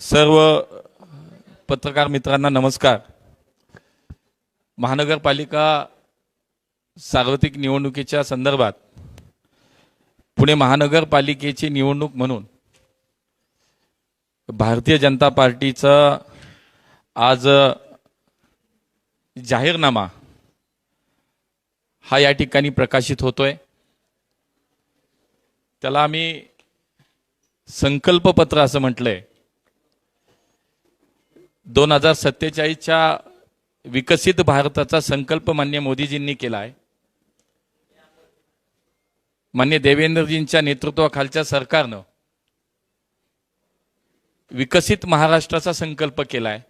सर्व पत्रकार मित्रांना नमस्कार. महानगरपालिका सार्वत्रिक निवडणुकीच्या संदर्भात पुणे महानगरपालिकेची निवडणूक म्हणून भारतीय जनता पार्टीचं आज जाहीरनामा हा या ठिकाणी प्रकाशित होतोय. त्याला आम्ही संकल्पपत्र असं म्हटलंय. दोन हजार सत्तेचाळीसच्या विकसित भारताचा संकल्प मान्य मोदीजींनी केला आहे. मान्य देवेंद्रजींच्या नेतृत्वाखालच्या सरकारनं विकसित महाराष्ट्राचा संकल्प केला आहे.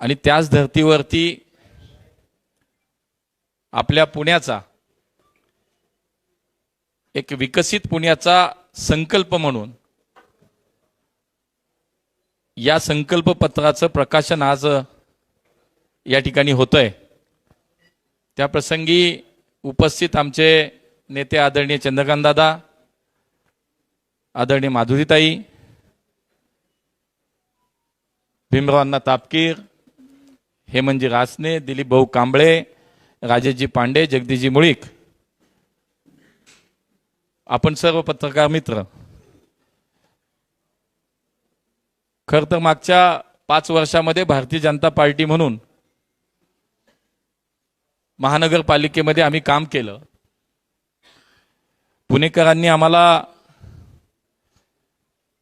आणि त्याच धर्तीवरती आपल्या पुण्याचा एक विकसित पुण्याचा संकल्प म्हणून या संकल्पपत्राचं प्रकाशन आज या ठिकाणी होतंय. त्या प्रसंगी उपस्थित आमचे नेते आदरणीय चंद्रकांत दादा आदरणीय माधुरीताई भीमरावांना तापकीर हेमनजी रासने दिलीप भाऊ कांबळे राजेशजी पांडे जगदीशजी मुळीक. आपण सर्व पत्रकार मित्र खरं तर मागच्या पाच वर्षामध्ये भारतीय जनता पार्टी म्हणून महानगरपालिकेमध्ये आम्ही काम केलं. पुणेकरांनी आम्हाला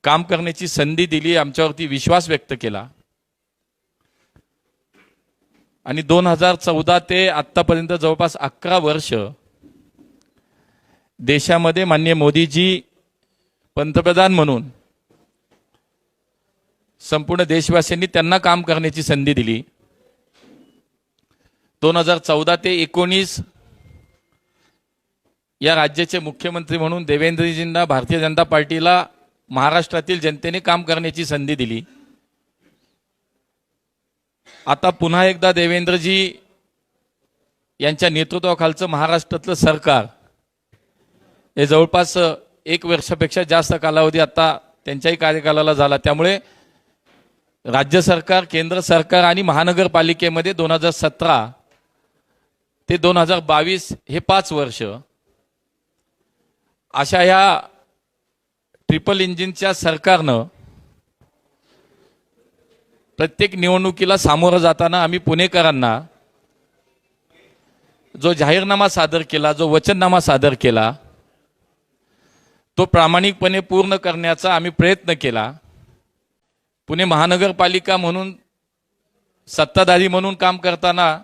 काम करण्याची संधी दिली आमच्यावरती विश्वास व्यक्त केला. आणि दोन हजार चौदा ते आत्तापर्यंत जवळपास अकरा वर्ष देशामध्ये मान्य मोदीजी पंतप्रधान म्हणून संपूर्ण देशवासियांनी त्यांना काम करण्याची संधी दिली. दोन हजार चौदा ते एकोणीस या राज्याचे मुख्यमंत्री म्हणून देवेंद्रजींना भारतीय जनता पार्टीला महाराष्ट्रातील जनतेने काम करण्याची संधी दिली. आता पुन्हा एकदा देवेंद्रजी यांच्या नेतृत्वाखालचं महाराष्ट्रातलं सरकार हे जवळपास एक वर्षापेक्षा जास्त कालावधी आता त्यांच्याही कार्यकालाला झाला. त्यामुळे राज्य सरकार केंद्र सरकार आणि महानगरपालिकेमध्ये दोन हजार सतरा ते दोन हजार बावीस हे पाच वर्ष अशा ह्या ट्रिपल इंजिनच्या सरकारनं प्रत्येक निवडणुकीला सामोरं जाताना आम्ही पुणेकरांना जो जाहीरनामा सादर केला जो वचननामा सादर केला तो प्रामाणिकपणे पूर्ण करण्याचा आम्ही प्रयत्न केला. पुणे महानगरपालिका म्हणून सत्ताधारी म्हणून काम करताना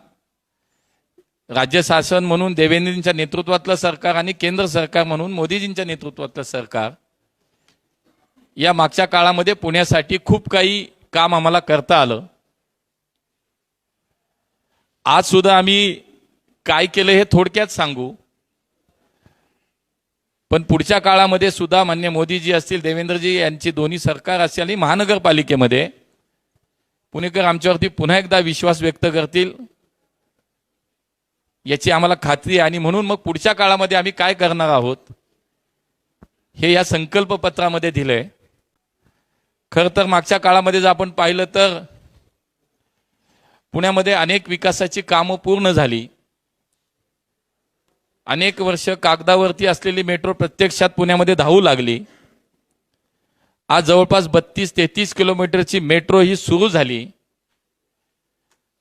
राज्य शासन म्हणून देवेंद्रजींच्या नेतृत्वातलं सरकार आणि केंद्र सरकार म्हणून मोदीजींच्या नेतृत्वातलं सरकार या मागच्या काळामध्ये पुण्यासाठी खूप काही काम आम्हाला करता आलं. आज सुद्धा आम्ही काय केलं हे थोडक्यात सांगू. पण पुढच्या काळामध्ये सुद्धा मान्य मोदीजी असतील देवेंद्रजी यांची दोन्ही सरकार असतील आणि महानगरपालिकेमध्ये पुणेकर आमच्यावरती पुन्हा एकदा विश्वास व्यक्त करतील याची आम्हाला खात्री आहे. आणि म्हणून मग पुढच्या काळामध्ये आम्ही काय करणार आहोत हे या संकल्पपत्रामध्ये दिलंय. खरं तर मागच्या काळामध्ये जर आपण पाहिलं तर पुण्यामध्ये अनेक विकासाची कामं पूर्ण झाली. अनेक वर्ष कागदावरती असलेली मेट्रो प्रत्यक्षात पुण्यामध्ये धावू लागली. आज जवळपास बत्तीस तेहतीस किलोमीटरची मेट्रो ही सुरू झाली.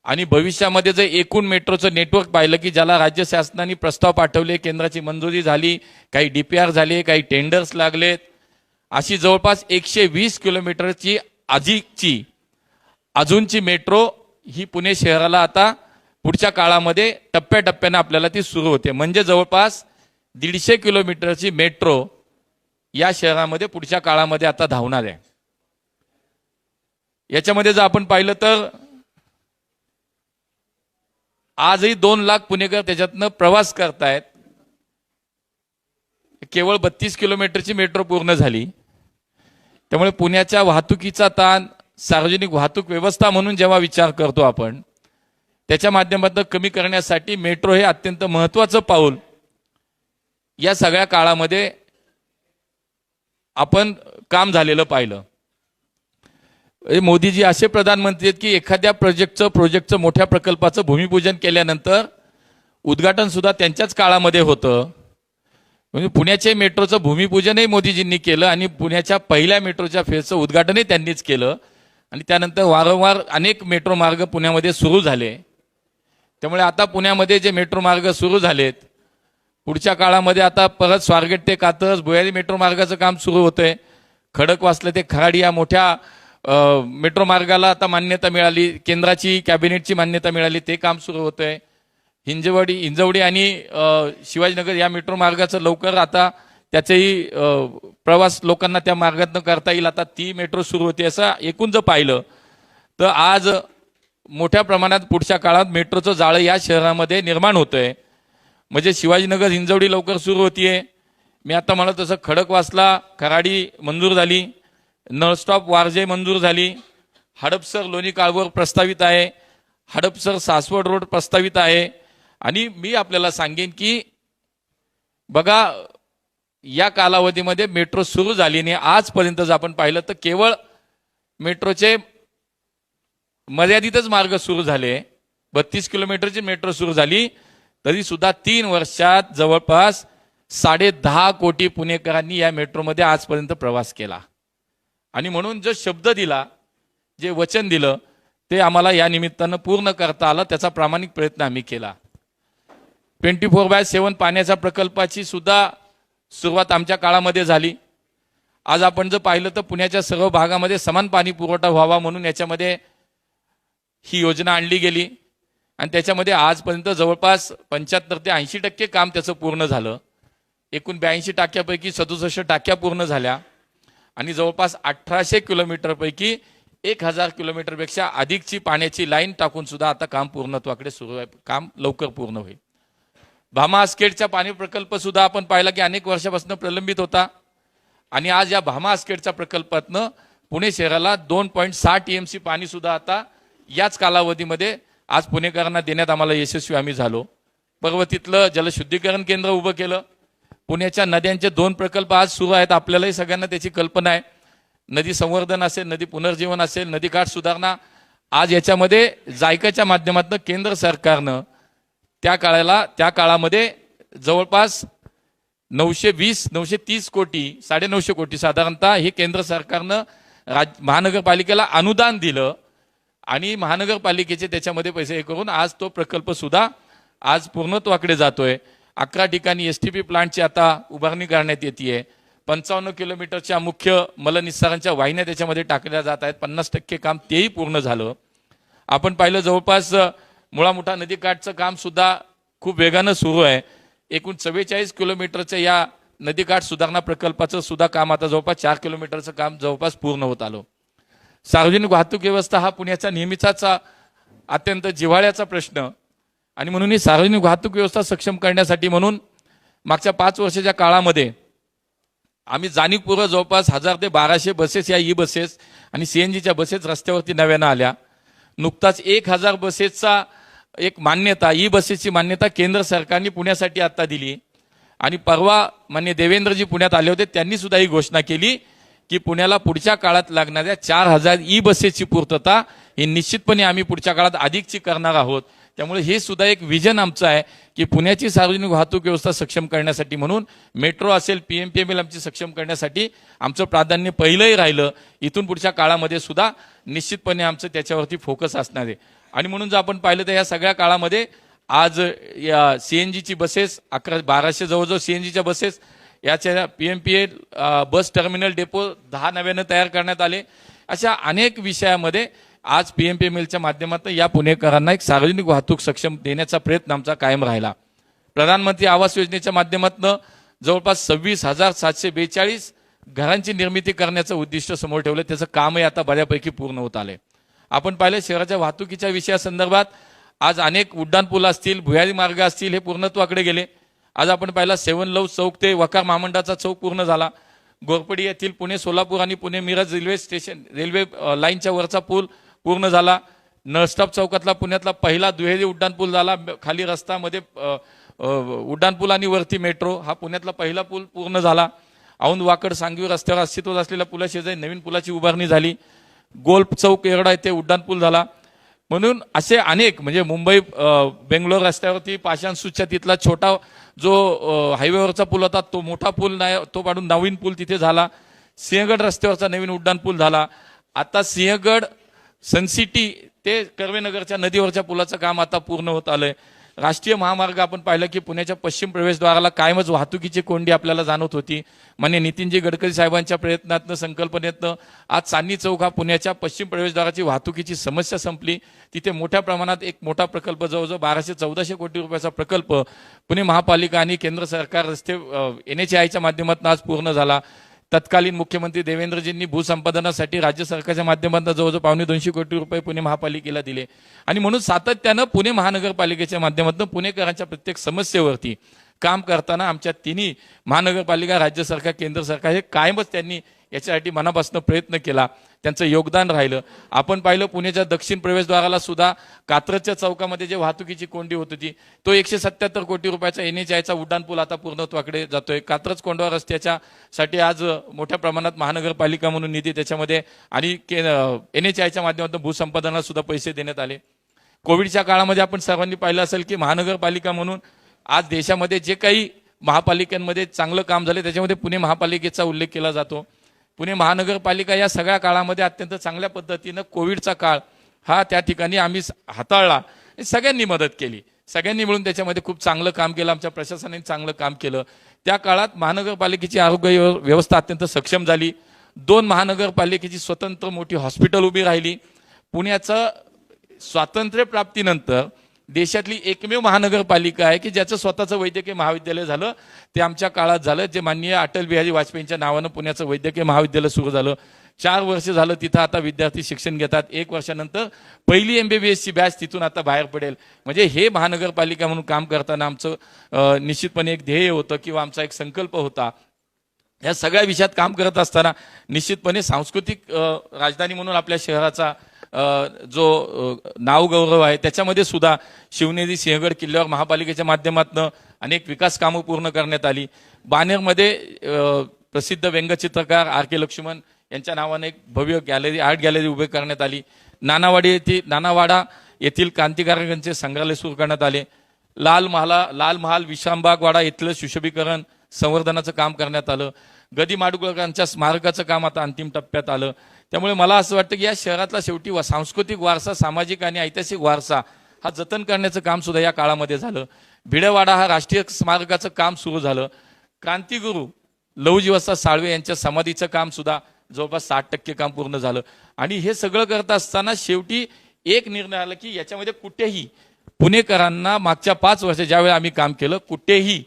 आणि भविष्यामध्ये जर एकूण मेट्रोचं नेटवर्क पाहिलं की ज्याला राज्य शासनाने प्रस्ताव पाठवले केंद्राची मंजुरी झाली काही डीपीआर झाले काही टेंडर्स लागलेत अशी जवळपास एकशे वीस किलोमीटरची अधिकची अजूनची मेट्रो ही पुणे शहराला आता पुढच्या काळामध्ये टप्प्याटप्प्याने आपल्याला ती सुरू होते. म्हणजे जवळपास दीडशे किलोमीटरची मेट्रो या शहरामध्ये पुढच्या काळामध्ये आता धावणार आहे. याच्यामध्ये जर आपण पाहिलं तर आजही दोन लाख पुणेकर त्याच्यातनं प्रवास करतायत. केवळ बत्तीस किलोमीटरची मेट्रो पूर्ण झाली. त्यामुळे पुण्याच्या वाहतुकीचा ताण सार्वजनिक वाहतूक व्यवस्था म्हणून जेव्हा विचार करतो आपण त्याच्या माध्यमातून कमी करण्यासाठी मेट्रो हे अत्यंत महत्वाचं पाऊल. या सगळ्या काळामध्ये आपण काम झालेलं पाहिलं. मोदीजी असे प्रधानमंत्री आहेत की एखाद्या प्रोजेक्टचं प्रोजेक्टचं मोठ्या प्रकल्पाचं भूमिपूजन केल्यानंतर उद्घाटन सुद्धा त्यांच्याच काळामध्ये होतं. म्हणजे पुण्याचे मेट्रोचं भूमिपूजनही मोदीजींनी केलं आणि पुण्याच्या पहिल्या मेट्रोच्या फेजचं उद्घाटनही त्यांनीच केलं. आणि त्यानंतर वारंवार अनेक मेट्रो मार्ग पुण्यामध्ये सुरू झाले. त्यामुळे आता पुण्यामध्ये जे मेट्रो मार्ग सुरू झालेत पुढच्या काळामध्ये आता परत स्वारगेट ते कात्रज भुयारी मेट्रो मार्गाचं काम सुरू होतंय. खडकवासला ते खराडी या मोठ्या मेट्रो मार्गाला आता मान्यता मिळाली केंद्राची कॅबिनेटची मान्यता मिळाली ते काम सुरू होतंय. हिंजवडी हिंजवडी आणि शिवाजीनगर या मेट्रो मार्गाचं लवकर आता त्याचेही प्रवास लोकांना त्या मार्गातनं करता येईल. आता ती मेट्रो सुरू होते असं एकूण जर पाहिलं तर आज मोठ्या प्रमाणात पुढच्या काळात मेट्रोचं जाळं या शहरामध्ये निर्माण होतं आहे म्हणजे शिवाजीनगर हिंजवडी लवकर सुरू होतीये. मी आता मला तसं खडकवासला खराडी मंजूर झाली नळस्टॉप वारजे मंजूर झाली हडपसर लोणी काळवर प्रस्तावित आहे हडपसर सासवड रोड प्रस्तावित आहे. आणि मी आपल्याला सांगेन की बघा या कालावधीमध्ये मेट्रो सुरू झाली आणि आजपर्यंत जर आपण पाहिलं तर केवळ मेट्रोचे मर्यादितच मार्ग सुरू झाले. बत्तीस किलोमीटरची मेट्रो सुरू झाली. तरी सुद्धा तीन वर्षात जवळपास साडे दहा कोटी पुणेकरांनी या मेट्रोमध्ये आजपर्यंत प्रवास केला. आणि म्हणून जो शब्द दिला जे वचन दिलं ते आम्हाला या निमित्तानं पूर्ण करता आलं. त्याचा प्रामाणिक प्रयत्न आम्ही केला. ट्वेंटी फोर बाय सेवन पाण्याच्या प्रकल्पाची सुद्धा सुरुवात आमच्या काळामध्ये झाली. आज आपण जर पाहिलं तर पुण्याच्या सर्व भागामध्ये समान पाणी पुरवठा व्हावा म्हणून याच्यामध्ये ही योजना आणली गेली. आणि त्याच्यामध्ये आजपर्यंत जवळपास पंच्याहत्तर ते ऐंशी टक्के काम त्याचं पूर्ण झालं. एकूण ब्याऐंशी टाक्यापैकी सदुसष्ट टाक्या पूर्ण झाल्या. आणि जवळपास अठराशे किलोमीटरपैकी एक हजार किलोमीटरपेक्षा अधिकची पाण्याची लाईन टाकून सुद्धा आता काम पूर्णत्वाकडे सुरू आहे. काम लवकर पूर्ण होईल. भामा आस्केटचा पाणी प्रकल्प सुद्धा आपण पाहिला की अनेक वर्षापासून प्रलंबित होता. आणि आज या भामा आस्केटच्या प्रकल्पातनं पुणे शहराला दोन पॉईंट साठ टीएमसी पाणी सुद्धा आता याच कालावधीमध्ये आज पुणेकरांना देण्यात आम्हाला यशस्वी आम्ही झालो. पर्वतीतलं जलशुद्धीकरण केंद्र उभं केलं. पुण्याच्या नद्यांचे दोन प्रकल्प आज सुरू आहेत आपल्यालाही सगळ्यांना त्याची कल्पना आहे. नदी संवर्धन असेल नदी पुनर्जीवन असेल नदीकाठ सुधारणा आज याच्यामध्ये जायकाच्या माध्यमातून केंद्र सरकारनं त्या काळाला त्या काळामध्ये जवळपास नऊशे वीस नऊशे तीस कोटी साडेनऊशे कोटी साधारणतः हे केंद्र सरकारनं राज महानगरपालिकेला अनुदान दिलं. आणि महानगरपालिकेचे त्याच्यामध्ये पैसे हे करून आज तो प्रकल्प सुद्धा आज पूर्णत्वाकडे जातोय. अकरा ठिकाणी एस टी पी प्लांटची आता उभारणी करण्यात येते पंचावन्न किलोमीटरच्या मुख्य मलनिस्सारांच्या वाहिन्या त्याच्यामध्ये टाकल्या जात आहेत. पन्नास टक्के काम तेही पूर्ण झालं. आपण पाहिलं जवळपास मुळामुठा नदीकाठचं काम सुद्धा खूप वेगानं सुरू आहे. एकूण चव्वेचाळीस किलोमीटरच्या या नदीकाठ सुधारणा प्रकल्पाचं सुद्धा काम आता जवळपास चार किलोमीटरचं काम जवळपास पूर्ण होत आलं. सार्वजनिक वाहतूक व्यवस्था हा पुण्याचा नेहमीचाच अत्यंत जिव्हाळ्याचा प्रश्न. आणि म्हणून ही सार्वजनिक वाहतूक व्यवस्था सक्षम करण्यासाठी म्हणून मागच्या पाच वर्षाच्या काळामध्ये आम्ही जाणीवपूर्वक जवळपास हजार ते बाराशे बसेस या ई बसेस आणि सी एन जीच्या बसेस रस्त्यावरती नव्यानं आल्या. नुकताच एक हजार बसेसचा एक मान्यता ई बसेसची मान्यता केंद्र सरकारने पुण्यासाठी आत्ता दिली. आणि परवा मान्य देवेंद्रजी पुण्यात आले होते त्यांनी सुद्धा ही घोषणा केली. की पुण्याला पुढच्या काळात लागणाऱ्या चार हजार ई बसेसची पूर्तता ही निश्चितपणे आम्ही पुढच्या काळात अधिकची करणार आहोत. त्यामुळे हे सुद्धा एक विजन आमचं आहे की पुण्याची सार्वजनिक वाहतूक व्यवस्था सक्षम करण्यासाठी म्हणून मेट्रो असेल P M P M L आमची सक्षम करण्यासाठी आमचं प्राधान्य पहिलंही राहिलं. इथून पुढच्या काळामध्ये सुद्धा निश्चितपणे आमचं त्याच्यावरती फोकस असणार आहे. आणि म्हणून जर आपण पाहिलं तर या सगळ्या काळामध्ये आज या सी एन जीची बसेस अकरा बाराशे जवळजवळ सी एन जीच्या बसेस याच्या P M P A bus terminal depot दहा नव्यानं तयार करण्यात आले. अशा अनेक विषयामध्ये आज पी एम पी एम एलच्या माध्यमातून या पुणेकरांना एक सार्वजनिक वाहतूक सक्षम देण्याचा प्रयत्न आमचा कायम राहिला. प्रधानमंत्री आवास योजनेच्या माध्यमातून जवळपास सव्वीस हजार सातशे बेचाळीस घरांची निर्मिती करण्याचं उद्दिष्ट समोर ठेवलं. त्याचं कामही आता बऱ्यापैकी पूर्ण होत आले आपण पाहिलं शहराच्या वाहतुकीच्या विषयासंदर्भात आज अनेक उड्डाणपूल असतील भुयारी मार्ग असतील हे पूर्णत्वाकडे गेले. आज आपण पाहिला सेवन लव चौक ते वकार महामंडळाचा चौक पूर्ण झाला. गोरपडी येथील पुणे सोलापूर आणि Pune Miraj railway station railway लाईनच्या वरचा पूल पूर्ण झाला. नळस्टॉप चौकातला पुण्यातला पहिला दुहेरी उड्डाणपूल झाला. खाली रस्त्यामध्ये उड्डाणपूल आणि वरती मेट्रो हा पुण्यातला पहिला पूल पूर्ण झाला. औंध वाकड सांगवी रस्त्यावर अस्तित्वात असलेल्या पुलाशेजारी नवीन पुलाची उभारणी झाली. गोल्फ चौक एवढा आहे ते उड्डाणपूल झाला. म्हणून असे अनेक म्हणजे मुंबई बेंगलोर रस्त्यावरती पाषाण सुच्या तिथला छोटा जो हायवेवरचा पूल होता तो मोठा पूल नाही तो पाडून नवीन पूल तिथे झाला. सिंहगड रस्त्यावरचा नवीन उड्डाण पूल झाला. आता सिंहगड सनसिटी ते कर्वेनगरच्या नदीवरच्या पुलाचं काम आता पूर्ण होत आलंय. राष्ट्रीय महामार्ग आपण पाहिलं की पुण्याच्या पश्चिम प्रवेशद्वाराला कायमच वाहतुकीची कोंडी आपल्याला जाणवत होती. मान्य नितीनजी गडकरी साहेबांच्या प्रयत्नातनं संकल्पनेतनं आज चांदणी चौक हा पुण्याच्या पश्चिम प्रवेशद्वाराची वाहतुकीची समस्या संपली. तिथे मोठ्या प्रमाणात एक मोठा प्रकल्प जवळजवळ बाराशे चौदाशे कोटी रुपयाचा प्रकल्प पुणे महापालिका आणि केंद्र सरकार रस्ते एन एच आयच्या माध्यमातून आज पूर्ण झाला. तत्कालीन मुख्यमंत्री देवेंद्रजींनी भूसंपादनासाठी राज्य सरकारच्या माध्यमातून जवळजवळ पावणे दोनशे कोटी रुपये पुणे महापालिकेला दिले. आणि म्हणून सातत्यानं पुणे महानगरपालिकेच्या माध्यमातून पुणेकरांच्या प्रत्येक समस्येवरती काम करताना आमच्या तिन्ही महानगरपालिका राज्य सरकार केंद्र सरकार हे कायमच त्यांनी याच्यासाठी मनापासून प्रयत्न केला. त्यांचं योगदान राहिलं. आपण पाहिलं पुण्याच्या दक्षिण प्रवेशद्वाराला सुद्धा कात्रजच्या चौकामध्ये जे वाहतुकीची कोंडी होत होती तो एकशे सत्याहत्तर कोटी रुपयाचा एन एच आयचा उड्डाणपूल आता पूर्णत्वाकडे जातोय. कात्रज कोंडवा रस्त्याच्या साठी आज मोठ्या प्रमाणात महानगरपालिका म्हणून निधी त्याच्यामध्ये आणि एन एच आयच्या माध्यमातून भूसंपादनाला सुद्धा पैसे देण्यात आले. कोविडच्या काळामध्ये आपण सर्वांनी पाहिलं असेल की महानगरपालिका म्हणून आज देशामध्ये जे काही महापालिकांमध्ये चांगलं काम झाले त्याच्यामध्ये पुणे महापालिकेचा उल्लेख केला जातो. पुणे महानगरपालिका या सगळ्या काळामध्ये अत्यंत चांगल्या पद्धतीनं कोविडचा काळ हा त्या ठिकाणी आम्ही हाताळला. सगळ्यांनी मदत केली. सगळ्यांनी मिळून त्याच्यामध्ये खूप चांगलं काम केलं. आमच्या प्रशासनाने चांगलं काम केलं. त्या काळात महानगरपालिकेची आरोग्य व्यव- व्यवस्था अत्यंत सक्षम झाली. दोन महानगरपालिकेची स्वतंत्र मोठी हॉस्पिटल उभी राहिली. पुण्याचं स्वातंत्र्य प्राप्तीनंतर देशातली एकमेव महानगरपालिका आहे की ज्याचं स्वतःचं वैद्यकीय महाविद्यालय झालं ते आमच्या काळात झालं जे माननीय अटल बिहारी वाजपेयींच्या नावानं पुण्याचं वैद्यकीय महाविद्यालय सुरू झालं. चार वर्ष झालं तिथं आता विद्यार्थी शिक्षण घेतात. एक वर्षानंतर पहिली एमबीबीएसची बॅच तिथून आता बाहेर पडेल. म्हणजे हे महानगरपालिका म्हणून काम करताना आमचं निश्चितपणे एक ध्येय होतं किंवा आमचा एक संकल्प होता. या सगळ्या विषयात काम करत असताना निश्चितपणे सांस्कृतिक राजधानी म्हणून आपल्या शहराचा जो नावगौरव आहे त्याच्यामध्ये सुद्धा शिवनेरी सिंहगड किल्ल्यावर महापालिकेच्या माध्यमातून अनेक विकास कामं पूर्ण करण्यात आली. बानेरमध्ये प्रसिद्ध व्यंगचित्रकार आर के लक्ष्मण यांच्या नावाने एक भव्य गॅलरी आर्ट गॅलरी उभे करण्यात आली. नानावाडी येथील नानावाडा येथील क्रांतिकारकांचे संग्रहालय सुरू करण्यात आले. लाल महाला लाल महाल विश्रामबागवाडा येथलं सुशोभीकरण संवर्धनाचं काम करण्यात आलं. गदी माडगुळकरांच्या स्मारकाचं काम आता अंतिम टप्प्यात आलं. त्यामुळे मला असं वाटतं की या शहरातला शेवटी वा- सांस्कृतिक वारसा सामाजिक आणि ऐतिहासिक वारसा हा जतन करण्याचं काम सुद्धा या काळामध्ये झालं. भिडेवाडा हा राष्ट्रीय स्मारकाचं काम सुरू झालं. क्रांतिगुरू लहुजीवस्ता साळवे यांच्या समाधीचं काम सुद्धा जवळपास साठ टक्के काम पूर्ण झालं. आणि हे सगळं करत असताना शेवटी एक निर्णय आला की याच्यामध्ये कुठेही पुणेकरांना मागच्या पाच वर्ष ज्यावेळी आम्ही काम केलं कुठेही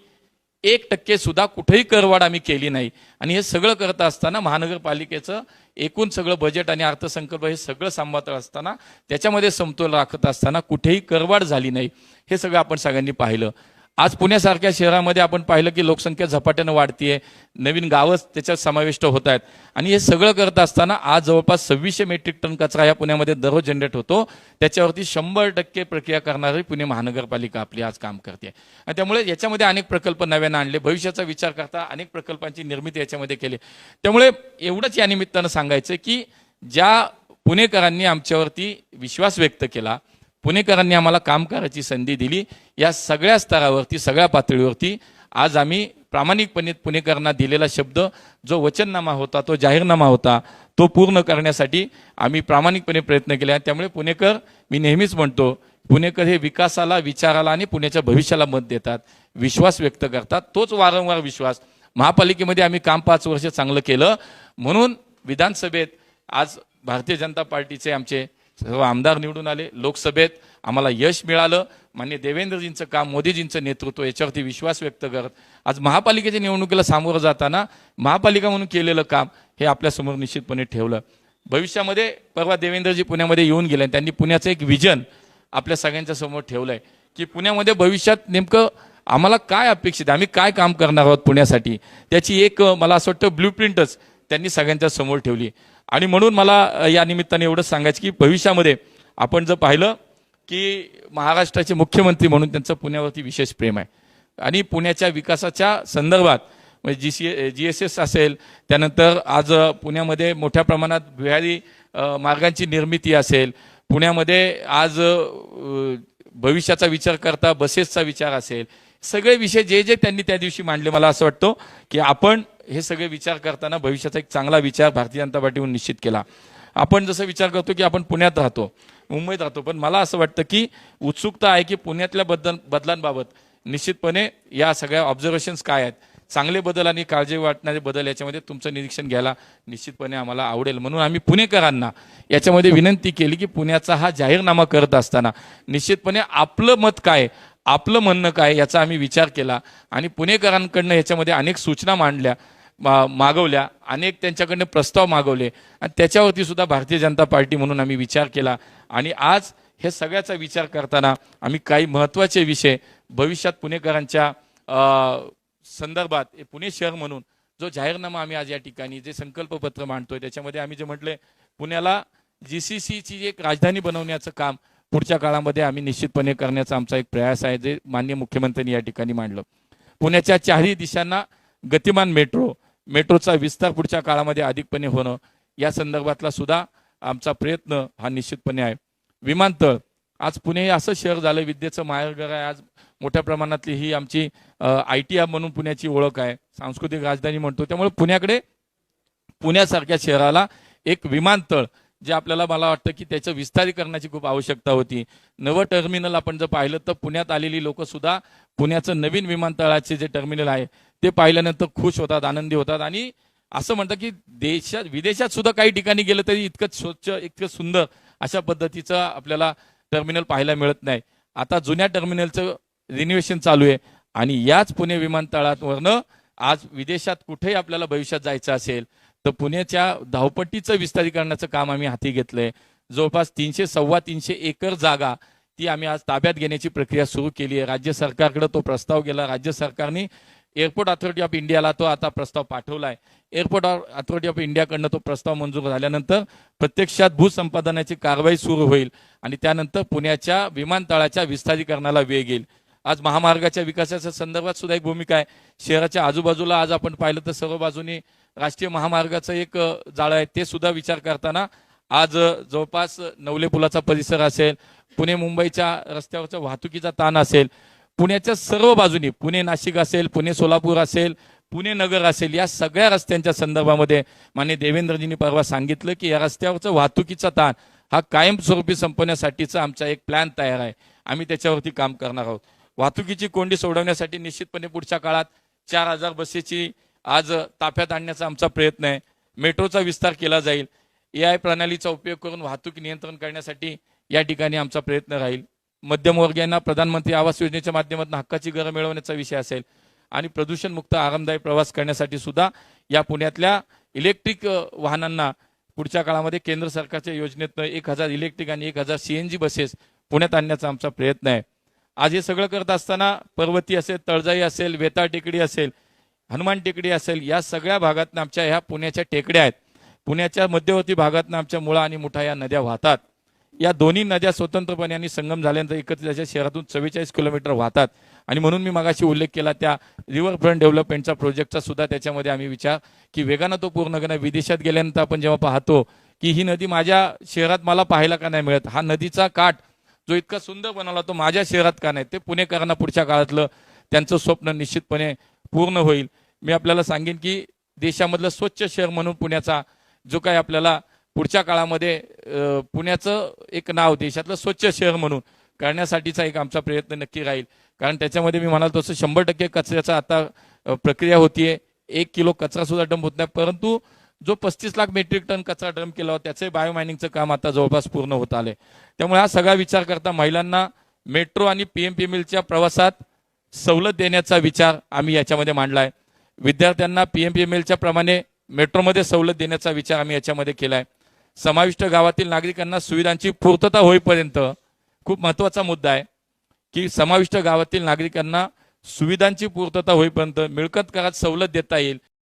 एक टक्के सुद्धा कुठेही करवाढ आम्ही केली नाही. आणि हे सगळं करत असताना महानगरपालिकेचं एकूण सगळं बजेट आणि अर्थसंकल्प हे सगळं सांभाळत असताना त्याच्यामध्ये समतोल राखत असताना कुठेही करवाढ झाली नाही. हे सगळं आपण सगळ्यांनी पाहिलं. आज पुण्यासारख्या शहरामध्ये आपण पाहिलं की लोकसंख्या झपाट्यानं वाढतीये. नवीन गावं त्याच्यात समाविष्ट होत आहेत. आणि हे सगळं करत असताना आज जवळपास सव्वीसशे मेट्रिक टन कचरा या पुण्यामध्ये दररोज जनरेट होतो. त्याच्यावरती शंभर टक्के प्रक्रिया करणारी पुणे महानगरपालिका आपली आज काम करते. आणि त्यामुळे याच्यामध्ये अनेक प्रकल्प नव्यानं आणले. भविष्याचा विचार करता अनेक प्रकल्पांची निर्मिती याच्यामध्ये केली. त्यामुळे एवढंच या निमित्तानं सांगायचं की ज्या पुणेकरांनी आमच्यावरती विश्वास व्यक्त केला पुणेकरांनी आम्हाला काम करायची संधी दिली. या सगळ्या स्तरावरती सगळ्या पातळीवरती आज आम्ही प्रामाणिकपणे पुणेकरांना दिलेला शब्द जो वचननामा होता तो जाहीरनामा होता तो पूर्ण करण्यासाठी आम्ही प्रामाणिकपणे प्रयत्न केले आणि त्यामुळे पुणेकर मी नेहमीच म्हणतो पुणेकर हे विकासाला विचाराला आणि पुण्याच्या भविष्याला मत देतात विश्वास व्यक्त करतात तोच वारंवार विश्वास. महापालिकेमध्ये आम्ही काम पाच वर्ष चांगलं केलं म्हणून विधानसभेत आज भारतीय जनता पार्टीचे आमचे सर्व आमदार निवडून आले लोकसभेत आम्हाला यश मिळालं. मान्य देवेंद्रजींचं काम मोदीजींचं नेतृत्व याच्यावरती विश्वास व्यक्त करत आज महापालिकेच्या निवडणुकीला सामोरं जाताना महापालिका म्हणून केलेलं काम हे आपल्यासमोर निश्चितपणे ठेवलं. भविष्यामध्ये परवा देवेंद्रजी पुण्यामध्ये येऊन गेले आणि त्यांनी पुण्याचं एक विजन आपल्या सगळ्यांच्या समोर आहे की पुण्यामध्ये भविष्यात नेमकं आम्हाला काय अपेक्षित आहे? आम्ही काय काम करणार आहोत पुण्यासाठी? त्याची एक मला असं वाटतं ब्ल्यू प्रिंटच त्यांनी सगळ्यांच्या समोर ठेवली. आणि म्हणून मला या निमित्ताने एवढंच सांगायचं की भविष्यामध्ये आपण जर पाहिलं की महाराष्ट्राचे मुख्यमंत्री म्हणून त्यांचं पुण्यावरती विशेष प्रेम आहे. आणि पुण्याच्या विकासाच्या संदर्भात म्हणजे G C G S S असेल त्यानंतर आज पुण्यामध्ये मोठ्या प्रमाणात भुयारी मार्गांची निर्मिती असेल पुण्यामध्ये आज भविष्याचा विचार करता बसेसचा विचार असेल सगळे विषय जे जे त्यांनी त्या दिवशी मांडले मला असं वाटतं की आपण हे सगळे विचार करताना भविष्याचा एक चांगला विचार भारतीय जनता पार्टीहून निश्चित केला. आपण जसं विचार करतो की आपण पुण्यात राहतो मुंबईत राहतो पण मला असं वाटतं की उत्सुकता आहे की पुण्यातल्या बदल बदलांबाबत निश्चितपणे या सगळ्या ऑब्झर्वेशन्स काय आहेत चांगले बदल आणि काळजी वाटणारे बदल याच्यामध्ये तुमचं निरीक्षण घ्यायला निश्चितपणे आम्हाला आवडेल. म्हणून आम्ही पुणेकरांना याच्यामध्ये विनंती केली की पुण्याचा हा जाहीरनामा करत असताना निश्चितपणे आपलं मत काय आपलं म्हणणं काय याचा आम्ही विचार केला आणि पुणेकरांकडनं याच्यामध्ये अनेक सूचना मांडल्या मा- मागवल्या अनेक त्यांच्याकडनं प्रस्ताव मागवले आणि त्याच्यावरती सुद्धा भारतीय जनता पार्टी म्हणून आम्ही विचार केला. आणि आज हे सगळ्याचा विचार करताना आम्ही काही महत्त्वाचे विषय भविष्यात पुणेकरांच्या संदर्भात हे पुणे शहर म्हणून जो जाहीरनामा आम्ही आज या ठिकाणी जे संकल्पपत्र मांडतोय त्याच्यामध्ये आम्ही जे म्हटले पुण्याला जी सी सीची एक राजधानी बनवण्याचं काम पुढच्या काळामध्ये आम्ही निश्चितपणे करण्याचा आमचा एक प्रयास आहे जे माननीय मुख्यमंत्र्यांनी या ठिकाणी मांडलं. पुण्याच्या चारही दिशांना गतिमान मेट्रो मेट्रोचा विस्तार पुढच्या काळामध्ये अधिकपणे होणं या संदर्भातला सुद्धा आमचा प्रयत्न हा निश्चितपणे आहे. विमानतळ आज पुणे हे असं शहर झालं विद्येचं माहेरघर आहे आज मोठ्या प्रमाणातली ही आमची आय टी हब म्हणून पुण्याची ओळख आहे सांस्कृतिक राजधानी म्हणतो त्यामुळे पुण्याकडे पुण्यासारख्या शहराला एक विमानतळ जे आपल्याला मला वाटतं की त्याचं विस्तारीकरणाची खूप आवश्यकता होती. नवं टर्मिनल आपण जर पाहिलं तर पुण्यात आलेली लोक सुद्धा पुण्याचं नवीन विमानतळाचे जे टर्मिनल आहे ते पाहिल्यानंतर खुश होतात आनंदी होतात आणि असं म्हणतात की देशात विदेशात सुद्धा काही ठिकाणी गेलं तरी इतकं स्वच्छ इतकं सुंदर अशा पद्धतीचं आपल्याला टर्मिनल पाहायला मिळत नाही. आता जुन्या टर्मिनलचं रिन्युएशन चालू आहे आणि याच पुणे विमानतळावरनं आज विदेशात कुठेही आपल्याला भविष्यात जायचं असेल तर पुण्याच्या धावपट्टीचं विस्तारीकरणाचं काम आम्ही हाती घेतलंय. जवळपास तीनशे सव्वा तीनशे एकर जागा ती आम्ही आज ताब्यात घेण्याची प्रक्रिया सुरू केली आहे. राज्य सरकारकडे तो प्रस्ताव गेला. राज्य सरकारने एअरपोर्ट अथॉरिटी ऑफ इंडियाला तो आता प्रस्ताव पाठवलाय. एअरपोर्ट अथॉरिटी ऑफ इंडियाकडनं तो प्रस्ताव मंजूर झाल्यानंतर प्रत्यक्षात भूसंपादनाची कारवाई सुरू होईल आणि त्यानंतर पुण्याच्या विमानतळाच्या विस्तारीकरणाला वेग येईल. आज महामार्गाच्या विकासाच्या संदर्भात सुद्धा एक भूमिका आहे. शहराच्या आजूबाजूला आज आपण पाहिलं तर सर्व बाजूनी राष्ट्रीय महामार्गाचं एक जाळं आहे ते सुद्धा विचार करताना आज जवळपास नवले पुलाचा परिसर असेल पुणे मुंबईच्या रस्त्यावरचा वाहतुकीचा ताण असेल पुण्याच्या सर्व बाजूनी पुणे नाशिक असेल पुणे सोलापूर असेल पुणे नगर असेल या सगळ्या रस्त्यांच्या संदर्भामध्ये मान्य देवेंद्रजींनी परवा सांगितलं की या रस्त्यावरचा वाहतुकीचा ताण हा कायमस्वरूपी संपवण्यासाठीचा आमचा एक प्लॅन तयार आहे. आम्ही त्याच्यावरती काम करणार आहोत. वाहतुकीची कोंडी सोडवण्यासाठी निश्चितपणे पुढच्या काळात चार हजार बसेसची आज ताफ्यात आणण्याचा आमचा प्रयत्न आहे. मेट्रोचा विस्तार केला जाईल. ए आय प्रणालीचा उपयोग करून वाहतूक नियंत्रण करण्यासाठी या ठिकाणी आमचा प्रयत्न राहील. मध्यमवर्गीयांना प्रधानमंत्री आवास योजनेच्या माध्यमातून हक्काची घरं मिळवण्याचा विषय असेल आणि प्रदूषणमुक्त आरामदायी प्रवास करण्यासाठी सुद्धा या पुण्यातल्या इलेक्ट्रिक वाहनांना पुढच्या काळामध्ये केंद्र सरकारच्या योजनेतनं एक हजार इलेक्ट्रिक आणि एक हजार सीएनजी बसेस पुण्यात आणण्याचा आमचा प्रयत्न आहे. आज हे सगळं करत असताना पर्वती असेल तळजाई असेल वेताळ टेकडी असेल हनुमान टेकडी असेल या सगळ्या भागातनं आमच्या ह्या पुण्याच्या टेकड्या आहेत. पुण्याच्या मध्यवर्ती भागातनं आमच्या मुळा आणि मुठा या नद्या वाहतात. या दोन्ही नद्या स्वतंत्रपणे आणि संगम झाल्यानंतर एकत्र त्याच्या शहरातून चव्वेचाळीस किलोमीटर वाहतात. आणि म्हणून मी मागाशी उल्लेख केला त्या रिव्हरफ्रंट डेव्हलपमेंटचा प्रोजेक्टचा सुद्धा त्याच्यामध्ये आम्ही विचार की वेगानं तो पूर्ण करणं विदेशात गेल्यानंतर आपण जेव्हा पाहतो की ही नदी माझ्या शहरात मला पाहायला का नाही मिळत? हा नदीचा काठ जो इतका सुंदर बनवला तो माझ्या शहरात का नाही ते पुणेकरांना पुढच्या काळातलं त्यांचं स्वप्न निश्चितपणे पूर्ण होईल. मी आपल्याला सांगेन की देशामधलं स्वच्छ शहर म्हणून पुण्याचा जो काही आपल्याला पुढच्या काळामध्ये पुण्याचं एक नाव देशातलं स्वच्छ शहर म्हणून करण्यासाठीचा एक आमचा प्रयत्न नक्की राहील. कारण त्याच्यामध्ये मी म्हणाल तसं शंभर टक्के कचऱ्याचा आता प्रक्रिया होतीये. एक किलो कचरा सुद्धा डंप होत नाही. परंतु जो पस्तीस लाख मेट्रिक टन कचरा ड्रम केला होता त्याचंही बायोमायनिंगचं काम आता जवळपास पूर्ण होत आले त्यामुळे हा सगळा विचार करता महिलांना मेट्रो आणि पीएमपीएमएलच्या प्रवासात सवलत देण्याचा विचार आम्ही याच्यामध्ये मांडलाय. विद्यार्थ्यांना पीएमपीएमएलच्या प्रमाणे मेट्रोमध्ये सवलत देण्याचा विचार आम्ही याच्यामध्ये केलाय. समाविष्ट गावातील नागरिकांना सुविधांची पूर्तता होईपर्यंत खूप महत्त्वाचा मुद्दा आहे की समाविष्ट गावातील नागरिकांना सुविधांची पूर्तता होईपर्यंत मिळकत करात सवलत देता येईल.